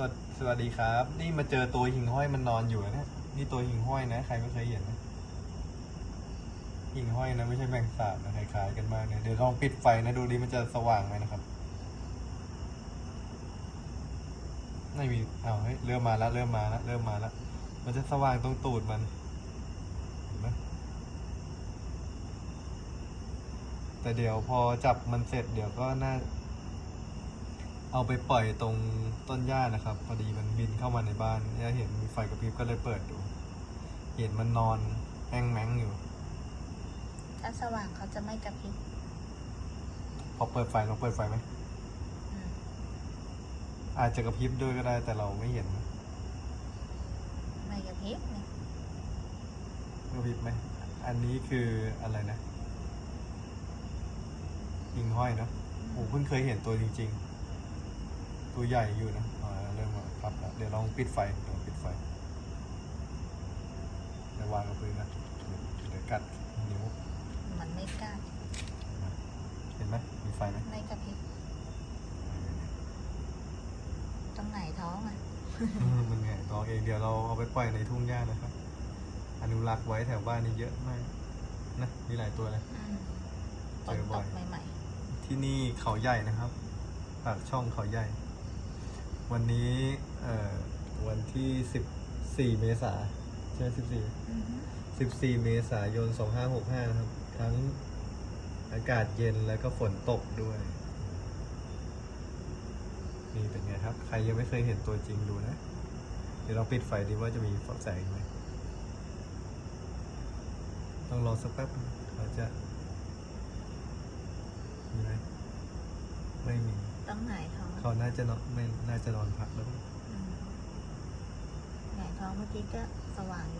วัสสวัสดีครับ นี่มาเจอตัวหิ่งห้อยมันนอนอยู่นะนี่ยนี่ตัวหิ่งห้อยนะ ใครไม่เคยเห็นนะหิ่งห้อยนะไม่ใช่แมงสาบนะคล้ายๆกันมากเนี่ยเดี๋ยวลองปิดไฟนะดูดิมันจะสว่างไหมนะครับไม่มีเอาเฮ้ยเริ่มมาแล้วเริ่มมาแล้วเริ่มมาแล้วมันจะสว่างตรงตูดมันเห็นไหมแต่เดี๋ยวพอจับมันเสร็จเดี๋ยวก็น่า เอาไปปล่อยตรงต้นหญ้านะครับ พอดีมันบินเข้ามาในบ้านเนี่ยเห็นมีไฟกระพริบก็เลยเปิดดู เห็นมันนอนแห้งแม้งอยู่ ถ้าสว่างเขาจะไม่กระพริบพอเปิดไฟลองเปิดไฟไหม อืมอาจจะกระพริบด้วยก็ได้แต่เราไม่เห็นนะไม่กระพริบเนี่ยกระพริบไหม อันนี้คืออะไรนะหิงห้อยเนอะผมเพิ่งเคยเห็นตัวจริง ๆ ตัวใหญ่อยู่นะอ่าเริ่มมาพับแล้วเดี๋ยวลองปิดไฟเดี๋ยวปิดไฟเดี๋ยววางกับพื้นนะเดี๋ยวกัดนิ้วมันไม่กล้าเห็นไหมมีไฟไหมไม่กระพริบตรงไหนท้องอะอืมมันไงตองเองเดี๋ยวเราเอาไปปล่อยในทุ่งหญ้านะครับอนุรักษ์ไว้แถวบ้านนี่เยอะมากนะมีหลายตัวเลยอืมฝเจนอบ่ตอยกใหม่ที่นี่เขาใหญ่นะครับปากช่องเขาใหญ่ วันนี้เอ่อวันที่สิบสี่เมษาใช่ไหมสิบสี่ๆอือฮึสิบสี่เมษายนสองห้าหกห้านะครับ ทั้งอากาศเย็นแล้วก็ฝนตกด้วย นี่เป็นไงครับ ใครยังไม่เคยเห็นตัวจริงดูนะ เดี๋ยวเราปิดไฟดีว่าจะมีแสงไหมต้องรอสักแป๊บนึงเขาจะมีไหมไม่มี ต้องหงายท้อง เขาน่าจะนอนไม่น่าจะนอนพักแล้วอืมหงายท้องเมื่อกี้ก็สว่างอยู่